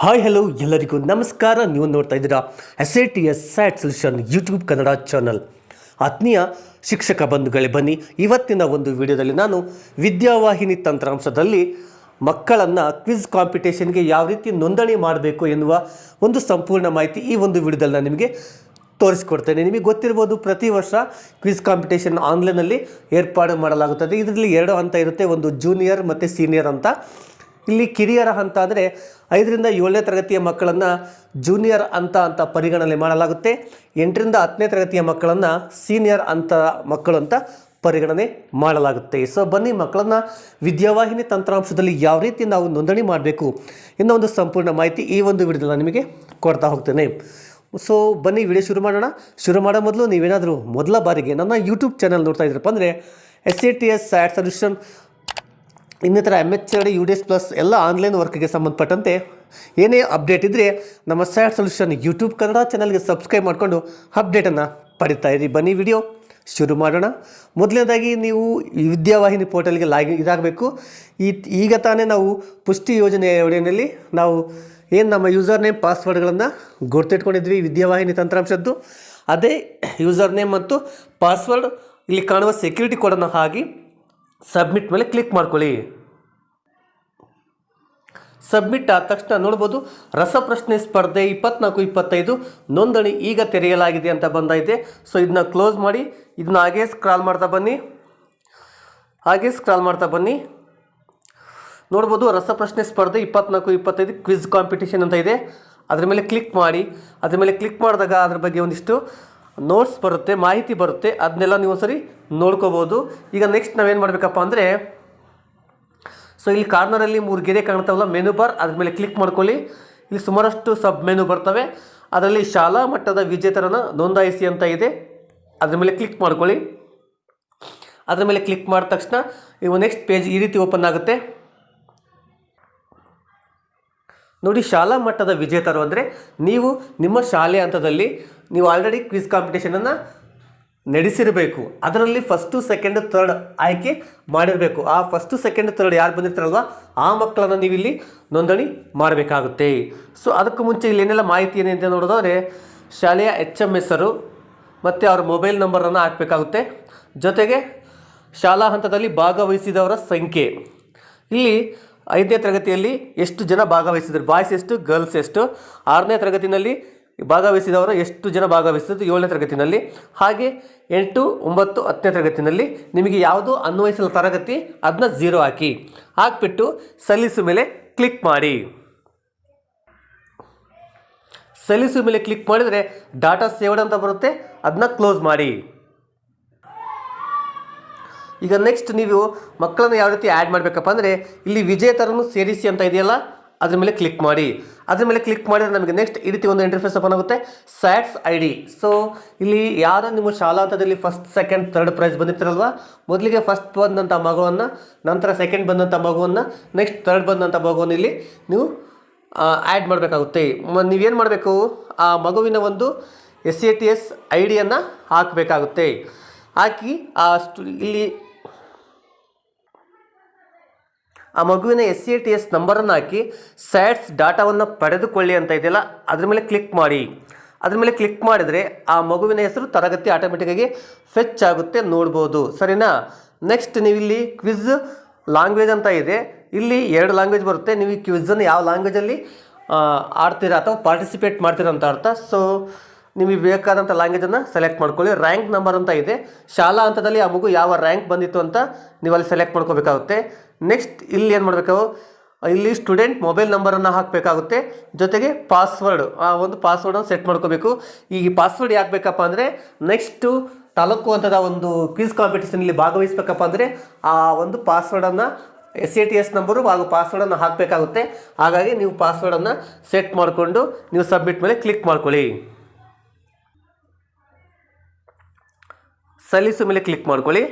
Hi hello ಎಲ್ಲರಿಗೂ ನಮಸ್ಕಾರ. ನೀವು ನೋಡ್ತಾ ಇದ್ದೀರಾ S A T S SAT solution YouTube Kannada channel. ಆತ್ಮೀಯ ಶಿಕ್ಷಕ ಬಂಧುಗಳೇ, ಬನ್ನಿ. ಇವತ್ತಿನ ಒಂದು ವಿಡಿಯೋದಲ್ಲಿ ನಾನು ವಿದ್ಯಾವಾಹಿನಿ ತಂತ್ರಾಂಶದಲ್ಲಿ ಮಕ್ಕಳನ್ನು ಕ್ವಿಜ್ ಕಾಂಪಿಟೇಷನ್ಗೆ ಯಾವ ರೀತಿ ನೋಂದಣಿ ಮಾಡಬೇಕು ಎನ್ನುವ ಒಂದು ಸಂಪೂರ್ಣ ಮಾಹಿತಿ ಈ ಒಂದು ವಿಡಿಯೋದಲ್ಲಿ ನಾನು ನಿಮಗೆ ತೋರಿಸ್ಕೊಡ್ತೇನೆ. ನಿಮಗೆ ಗೊತ್ತಿರ್ಬೋದು, ಪ್ರತಿ ವರ್ಷ ಕ್ವಿಜ್ ಕಾಂಪಿಟೇಷನ್ ಆನ್ಲೈನಲ್ಲಿ ಏರ್ಪಾಡು ಮಾಡಲಾಗುತ್ತದೆ. ಇದರಲ್ಲಿ ಎರಡು ಹಂತ ಇರುತ್ತೆ. ಒಂದು ಜೂನಿಯರ್ ಮತ್ತು ಸೀನಿಯರ್ ಅಂತ. ಇಲ್ಲಿ ಕಿರಿಯರ ಹಂತ ಅಂದರೆ ಐದರಿಂದ ಏಳನೇ ತರಗತಿಯ ಮಕ್ಕಳನ್ನು ಜೂನಿಯರ್ ಅಂತ ಅಂತ ಪರಿಗಣನೆ ಮಾಡಲಾಗುತ್ತೆ. ಎಂಟರಿಂದ ಹತ್ತನೇ ತರಗತಿಯ ಮಕ್ಕಳನ್ನು ಸೀನಿಯರ್ ಅಂತ ಮಕ್ಕಳು ಅಂತ ಪರಿಗಣನೆ ಮಾಡಲಾಗುತ್ತೆ. ಸೊ ಬನ್ನಿ ಮಕ್ಕಳನ್ನು ವಿದ್ಯಾವಾಹಿನಿ ತಂತ್ರಾಂಶದಲ್ಲಿ ಯಾವ ರೀತಿ ನಾವು ನೋಂದಣಿ ಮಾಡಬೇಕು ಇನ್ನೂ ಒಂದು ಸಂಪೂರ್ಣ ಮಾಹಿತಿ ಈ ಒಂದು ವಿಡಿಯೋದಲ್ಲಿ ನಿಮಗೆ ಕೊಡ್ತಾ ಹೋಗ್ತೇನೆ. ಸೊ ಬನ್ನಿ ವಿಡಿಯೋ ಶುರು ಮಾಡೋಣ. ಶುರು ಮಾಡೋ ಮೊದಲು ನೀವೇನಾದರೂ ಮೊದಲ ಬಾರಿಗೆ ನನ್ನ ಯೂಟ್ಯೂಬ್ ಚಾನಲ್ ನೋಡ್ತಾ ಇದ್ರಪ್ಪ ಅಂದರೆ S A T S SAT solution ಇನ್ನಿತರ M H D U D S plus ಎಲ್ಲ ಆನ್ಲೈನ್ ವರ್ಕ್ಗೆ ಸಂಬಂಧಪಟ್ಟಂತೆ ಏನೇ ಅಪ್ಡೇಟ್ ಇದ್ದರೆ ನಮ್ಮ ಸ್ಯಾಟ್ ಸೊಲ್ಯೂಷನ್ ಯೂಟ್ಯೂಬ್ ಕನ್ನಡ ಚಾನಲ್ಗೆ ಸಬ್ಸ್ಕ್ರೈಬ್ ಮಾಡಿಕೊಂಡು ಅಪ್ಡೇಟನ್ನು ಪಡಿತಾ ಇರಿ. ಬನ್ನಿ ವಿಡಿಯೋ ಶುರು ಮಾಡೋಣ. ಮೊದಲನೇದಾಗಿ ನೀವು ವಿದ್ಯಾವಾಹಿನಿ ಪೋರ್ಟಲ್ಗೆ ಲಾಗಿನ್ ಇದಾಗಬೇಕು. ಈ ಈಗ ತಾನೇ ನಾವು ಪುಷ್ಟಿ ಯೋಜನೆಯ ಒಡೆಯಲ್ಲಿ ನಾವು ಏನು ನಮ್ಮ ಯೂಸರ್ ನೇಮ್ ಪಾಸ್ವರ್ಡ್ಗಳನ್ನು ಗುರ್ತಿಟ್ಕೊಂಡಿದ್ವಿ, ವಿದ್ಯಾವಾಹಿನಿ ತಂತ್ರಾಂಶದ್ದು. ಅದೇ ಯೂಸರ್ ನೇಮ್ ಮತ್ತು ಪಾಸ್ವರ್ಡ್ ಇಲ್ಲಿ ಕಾಣುವ ಸೆಕ್ಯೂರಿಟಿ ಕೋಡನ್ನು ಹಾಕಿ ಸಬ್ಮಿಟ್ ಮೇಲೆ ಕ್ಲಿಕ್ ಮಾಡ್ಕೊಳ್ಳಿ. ಸಬ್ಮಿಟ್ ಆದ ತಕ್ಷಣ ನೋಡ್ಬೋದು, ರಸಪ್ರಶ್ನೆ ಸ್ಪರ್ಧೆ ಇಪ್ಪತ್ನಾಲ್ಕು, ಇಪ್ಪತ್ತೈದು, ನೋಂದಣಿ ಈಗ ತೆರೆಯಲಾಗಿದೆ ಅಂತ ಬಂದೈತೆ ಸೊ ಇದನ್ನ ಕ್ಲೋಸ್ ಮಾಡಿ, ಇದನ್ನ ಹಾಗೆ ಸ್ಕ್ರಾಲ್ ಮಾಡ್ತಾ ಬನ್ನಿ. ಹಾಗೆ ಸ್ಕ್ರಾಲ್ ಮಾಡ್ತಾ ಬನ್ನಿ. ನೋಡ್ಬೋದು, ರಸಪ್ರಶ್ನೆ ಸ್ಪರ್ಧೆ ಇಪ್ಪತ್ನಾಲ್ಕು, ಇಪ್ಪತ್ತೈದು ಕ್ವಿಜ್ ಕಾಂಪಿಟೇಷನ್ ಅಂತ ಇದೆ. ಅದ್ರ ಮೇಲೆ ಕ್ಲಿಕ್ ಮಾಡಿ. ಅದ್ರ ಮೇಲೆ ಕ್ಲಿಕ್ ಮಾಡಿದಾಗ ಅದ್ರ ಬಗ್ಗೆ ಒಂದಿಷ್ಟು ನೋಟ್ಸ್ ಬರುತ್ತೆ, ಮಾಹಿತಿ ಬರುತ್ತೆ ಅದನ್ನೆಲ್ಲ ನೀವು ಸರಿ ನೋಡ್ಕೋಬೋದು. ಈಗ ನೆಕ್ಸ್ಟ್ ನಾವೇನು ಮಾಡಬೇಕಪ್ಪ ಅಂದರೆ ಸೊ ಇಲ್ಲಿ ಕಾರ್ನರಲ್ಲಿ ಮೂರು ಗೆರೆ ಕಾಣ್ತಾವಲ್ಲ ಮೆನು ಬಾರ್ ಅದ್ರ ಮೇಲೆ ಕ್ಲಿಕ್ ಮಾಡ್ಕೊಳ್ಳಿ. ಇಲ್ಲಿ ಸುಮಾರಷ್ಟು ಸಬ್ ಮೆನು ಬರ್ತವೆ. ಅದರಲ್ಲಿ ಶಾಲಾ ಮಟ್ಟದ ವಿಜೇತರನ್ನು ನೋಂದಾಯಿಸಿ ಅಂತ ಇದೆ. ಅದ್ರ ಮೇಲೆ ಕ್ಲಿಕ್ ಮಾಡ್ಕೊಳ್ಳಿ. ಅದ್ರ ಮೇಲೆ ಕ್ಲಿಕ್ ಮಾಡಿದ ತಕ್ಷಣ, ಇವು ನೆಕ್ಸ್ಟ್ ಪೇಜ್ ಈ ರೀತಿ ಓಪನ್ ಆಗುತ್ತೆ. ನೋಡಿ, ಶಾಲಾ ಮಟ್ಟದ ವಿಜೇತರು ಅಂದರೆ, ನೀವು ನಿಮ್ಮ ಶಾಲೆ ಹಂತದಲ್ಲಿ ನೀವು ಆಲ್ರೆಡಿ ಕ್ವಿಜ್ ಕಾಂಪಿಟೇಷನನ್ನು ನಡೆಸಿರಬೇಕು. ಅದರಲ್ಲಿ ಫಸ್ಟು ಸೆಕೆಂಡ್ ಥರ್ಡ್ ಆಯ್ಕೆ ಮಾಡಿರಬೇಕು. ಆ ಫಸ್ಟು ಸೆಕೆಂಡ್ ತರ್ಡ್ ಯಾರು ಬಂದಿರ್ತಾರಲ್ವ? ಆ ಮಕ್ಕಳನ್ನು ನೀವು ಇಲ್ಲಿ ನೋಂದಣಿ ಮಾಡಬೇಕಾಗುತ್ತೆ. ಸೊ ಅದಕ್ಕೂ ಮುಂಚೆ ಇಲ್ಲಿ ಏನೆಲ್ಲ ಮಾಹಿತಿ ಏನಿದೆ ನೋಡೋದಾದರೆ, ಶಾಲೆಯ ಎಚ್ ಎಂ ಹೆಸರು ಮತ್ತು ಅವ್ರ ಮೊಬೈಲ್ ನಂಬರನ್ನು ಹಾಕಬೇಕಾಗುತ್ತೆ. ಜೊತೆಗೆ ಶಾಲಾ ಹಂತದಲ್ಲಿ ಭಾಗವಹಿಸಿದವರ ಸಂಖ್ಯೆ. ಇಲ್ಲಿ ಐದನೇ ತರಗತಿಯಲ್ಲಿ ಎಷ್ಟು ಜನ ಭಾಗವಹಿಸಿದ್ರು? ಬಾಯ್ಸ್ ಎಷ್ಟು, ಗರ್ಲ್ಸ್ ಎಷ್ಟು? ಆರನೇ ತರಗತಿನಲ್ಲಿ ಭಾಗವಹಿಸಿದವರು ಎಷ್ಟು ಜನ ಭಾಗವಹಿಸಿದ್ದು ಏಳನೇ ತರಗತಿನಲ್ಲಿ? ಹಾಗೆ ಎಂಟು, ಒಂಬತ್ತು, ಹತ್ತನೇ ತರಗತಿನಲ್ಲಿ ನಿಮಗೆ ಯಾವುದು ಅನ್ವಯಿಸಲು ತರಗತಿ? ಅದನ್ನ ಝೀರೋ ಹಾಕಿ. ಹಾಕ್ಬಿಟ್ಟು ಸಲ್ಲಿಸು ಮೇಲೆ ಕ್ಲಿಕ್ ಮಾಡಿ. ಸಲ್ಲಿಸು ಮೇಲೆ ಕ್ಲಿಕ್ ಮಾಡಿದರೆ ಡಾಟಾ ಸೇವ್ಡ್ ಅಂತ ಬರುತ್ತೆ ಅದನ್ನ ಕ್ಲೋಸ್ ಮಾಡಿ. ಈಗ ನೆಕ್ಸ್ಟ್ ನೀವು ಮಕ್ಕಳನ್ನು ಯಾವ ರೀತಿ ಆ್ಯಡ್ ಮಾಡಬೇಕಪ್ಪ ಅಂದರೆ, ಇಲ್ಲಿ ವಿಜೇತರನ್ನು ಸೇರಿಸಿ ಅಂತ ಇದೆಯಲ್ಲ? ಅದ್ರ ಮೇಲೆ ಕ್ಲಿಕ್ ಮಾಡಿ. ಅದ್ರ ಮೇಲೆ ಕ್ಲಿಕ್ ಮಾಡಿದ್ರೆ ನಮಗೆ ನೆಕ್ಸ್ಟ್ ಈ ರೀತಿ ಒಂದು ಇಂಟರ್ಫೇಸ್ ಓಪನ್ ಆಗುತ್ತೆ. ಸ್ಯಾಟ್ಸ್ ಐ ಡಿ ಸೊ ಇಲ್ಲಿ ಯಾರೋ ನಿಮ್ಮ ಶಾಲಾ ಹಂತದಲ್ಲಿ ಫಸ್ಟ್ ಸೆಕೆಂಡ್ ಥರ್ಡ್ ಪ್ರೈಸ್ ಬಂದಿರ್ತಾರಲ್ವ? ಮೊದಲಿಗೆ ಫಸ್ಟ್ ಬಂದಂಥ ಮಗುವನ್ನು, ನಂತರ ಸೆಕೆಂಡ್ ಬಂದಂಥ ಮಗುವನ್ನು ನೆಕ್ಸ್ಟ್ ಥರ್ಡ್ ಬಂದಂಥ ಮಗುವನ್ನು ಇಲ್ಲಿ ನೀವು ಆ್ಯಡ್ ಮಾಡಬೇಕಾಗುತ್ತೆ. ನೀವೇನು ಮಾಡಬೇಕು? ಆ ಮಗುವಿನ ಒಂದು S A T S I ಡಿಯನ್ನು ಹಾಕಬೇಕಾಗುತ್ತೆ. ಹಾಕಿ, ಆ ಸ್ಟು ಇಲ್ಲಿ ಆ ಮಗುವಿನ ಎಸ್ ಸಿ ಟಿ ಎಸ್ ನಂಬರನ್ನು ಹಾಕಿ ಸ್ಯಾಟ್ಸ್ ಡಾಟಾವನ್ನು ಪಡೆದುಕೊಳ್ಳಿ ಅಂತ ಇದೆಯಲ್ಲ, ಅದ್ರ ಮೇಲೆ ಕ್ಲಿಕ್ ಮಾಡಿ. ಅದ್ರ ಮೇಲೆ ಕ್ಲಿಕ್ ಮಾಡಿದರೆ ಆ ಮಗುವಿನ ಹೆಸರು ತರಗತಿ ಆಟೋಮೆಟಿಕ್ಕಾಗಿ ಫೆಚ್ ಆಗುತ್ತೆ ನೋಡ್ಬೋದು. ಸರಿನಾ? ನೆಕ್ಸ್ಟ್ ನೀವು ಇಲ್ಲಿ ಕ್ವಿಜ್ ಲ್ಯಾಂಗ್ವೇಜ್ ಅಂತ ಇದೆ. ಇಲ್ಲಿ ಎರಡು ಲ್ಯಾಂಗ್ವೇಜ್ ಬರುತ್ತೆ. ನೀವು ಈ ಕ್ವಿಝನ್ನು ಯಾವ ಲ್ಯಾಂಗ್ವೇಜಲ್ಲಿ ಆಡ್ತೀರಾ ಅಥವಾ ಪಾರ್ಟಿಸಿಪೇಟ್ ಮಾಡ್ತೀರಾ ಅಂತ ಅರ್ಥ. ಸೊ ನಿಮಗೆ ಬೇಕಾದಂಥ ಲ್ಯಾಂಗ್ವೇಜನ್ನು ಸೆಲೆಕ್ಟ್ ಮಾಡ್ಕೊಳ್ಳಿ. ರ್ಯಾಂಕ್ ನಂಬರ್ ಅಂತ ಇದೆ. ಶಾಲಾ ಹಂತದಲ್ಲಿ ಆ ಮಗು ಯಾವ ರ್ಯಾಂಕ್ ಬಂದಿತ್ತು ಅಂತ ನೀವು ಅಲ್ಲಿ ಸೆಲೆಕ್ಟ್ ಮಾಡ್ಕೋಬೇಕಾಗುತ್ತೆ. ನೆಕ್ಸ್ಟ್ ಇಲ್ಲಿ ಏನು ಮಾಡಬೇಕು? ಇಲ್ಲಿ ಸ್ಟೂಡೆಂಟ್ ಮೊಬೈಲ್ ನಂಬರನ್ನು ಹಾಕಬೇಕಾಗುತ್ತೆ. ಜೊತೆಗೆ ಪಾಸ್ವರ್ಡ್ ಆ ಒಂದು ಪಾಸ್ವರ್ಡನ್ನು ಸೆಟ್ ಮಾಡ್ಕೋಬೇಕು. ಈ ಪಾಸ್ವರ್ಡ್ ಯಾಕೆ ಬೇಕಪ್ಪ ಅಂದರೆ ನೆಕ್ಸ್ಟು ತಾಲೂಕು ಅಂತದ ಒಂದು ಕ್ವಿಸ್ ಕಾಂಪಿಟೇಷನಲ್ಲಿ ಭಾಗವಹಿಸ್ಬೇಕಪ್ಪ ಅಂದರೆ, ಆ ಒಂದು ಪಾಸ್ವರ್ಡನ್ನು S A T S number ಹಾಗೂ ಪಾಸ್ವರ್ಡನ್ನು ಹಾಕಬೇಕಾಗುತ್ತೆ. ಹಾಗಾಗಿ ನೀವು ಪಾಸ್ವರ್ಡನ್ನು ಸೆಟ್ ಮಾಡಿಕೊಂಡು, ನೀವು ಸಬ್ಮಿಟ್ ಮೇಲೆ ಕ್ಲಿಕ್ ಮಾಡ್ಕೊಳ್ಳಿ. ಸಲ್ಲಿಸು ಮೇಲೆ ಕ್ಲಿಕ್ ಮಾಡ್ಕೊಳ್ಳಿ.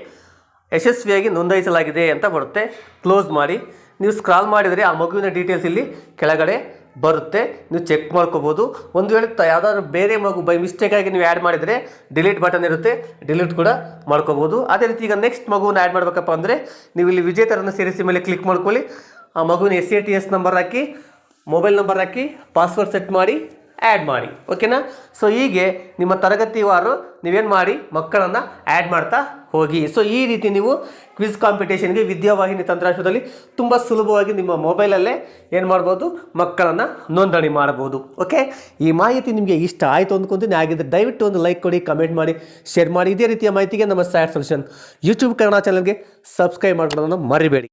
ಯಶಸ್ವಿಯಾಗಿ ನೋಂದಾಯಿಸಲಾಗಿದೆ ಅಂತ ಬರುತ್ತೆ. ಕ್ಲೋಸ್ ಮಾಡಿ. ನೀವು ಸ್ಕ್ರಾಲ್ ಮಾಡಿದರೆ ಆ ಮಗುವಿನ ಡೀಟೇಲ್ಸ್ ಇಲ್ಲಿ ಕೆಳಗಡೆ ಬರುತ್ತೆ. ನೀವು ಚೆಕ್ ಮಾಡ್ಕೋಬೋದು. ಒಂದು ವೇಳೆ ಯಾವುದಾದ್ರು ಬೇರೆ ಮಗು ಬೈ ಮಿಸ್ಟೇಕಾಗಿ ನೀವು ಆ್ಯಡ್ ಮಾಡಿದರೆ ಡಿಲೀಟ್ ಬಟನ್ ಇರುತ್ತೆ. ಡಿಲೀಟ್ ಕೂಡ ಮಾಡ್ಕೋಬೋದು. ಅದೇ ರೀತಿ ಈಗ ನೆಕ್ಸ್ಟ್ ಮಗುವನ್ನು ಆ್ಯಡ್ ಮಾಡಬೇಕಪ್ಪ ಅಂದರೆ ನೀವು ಇಲ್ಲಿ ವಿಜೇತರನ್ನು ಸೇರಿಸಿ ಮೇಲೆ ಕ್ಲಿಕ್ ಮಾಡ್ಕೊಳ್ಳಿ. ಆ ಮಗುವಿನ S A T S number hockey mobile number ಹಾಕಿ ಪಾಸ್ವರ್ಡ್ ಸೆಟ್ ಮಾಡಿ. ಆ್ಯಡ್ ಮಾಡಿ ಓಕೆನಾ ಸೊ ಹೀಗೆ ನಿಮ್ಮ ತರಗತಿವಾರು ನೀವೇನು ಮಾಡಿ, ಮಕ್ಕಳನ್ನು ಆ್ಯಡ್ ಮಾಡ್ತಾ ಹೋಗಿ. ಸೊ ಈ ರೀತಿ ನೀವು ಕ್ವಿಜ್ ಕಾಂಪಿಟೇಷನ್ಗೆ ವಿದ್ಯಾವಾಹಿನಿ ತಂತ್ರಾಂಶದಲ್ಲಿ ತುಂಬ ಸುಲಭವಾಗಿ ನಿಮ್ಮ ಮೊಬೈಲಲ್ಲೇ ಏನು ಮಾಡ್ಬೋದು, ಮಕ್ಕಳನ್ನು ನೋಂದಣಿ ಮಾಡ್ಬೋದು ಓಕೆ ಈ ಮಾಹಿತಿ ನಿಮಗೆ ಇಷ್ಟ ಆಯಿತು ಅಂದ್ಕೊಂತೀನಿ ಹಾಗಿದ್ರೆ ದಯವಿಟ್ಟು ಒಂದು ಲೈಕ್ ಕೊಡಿ ಕಮೆಂಟ್ ಮಾಡಿ ಶೇರ್ ಮಾಡಿ. ಇದೇ ರೀತಿಯ ಮಾಹಿತಿಗೆ ನಮ್ಮ ಸ್ಯಾಟ್ ಸೊಲ್ಯೂಷನ್ ಯೂಟ್ಯೂಬ್ ಕನ್ನಡ ಚಾನಲ್ಗೆ ಸಬ್ಸ್ಕ್ರೈಬ್ ಮಾಡ್ಕೊಳ್ಳೋದನ್ನು ಮರಿಬೇಡಿ.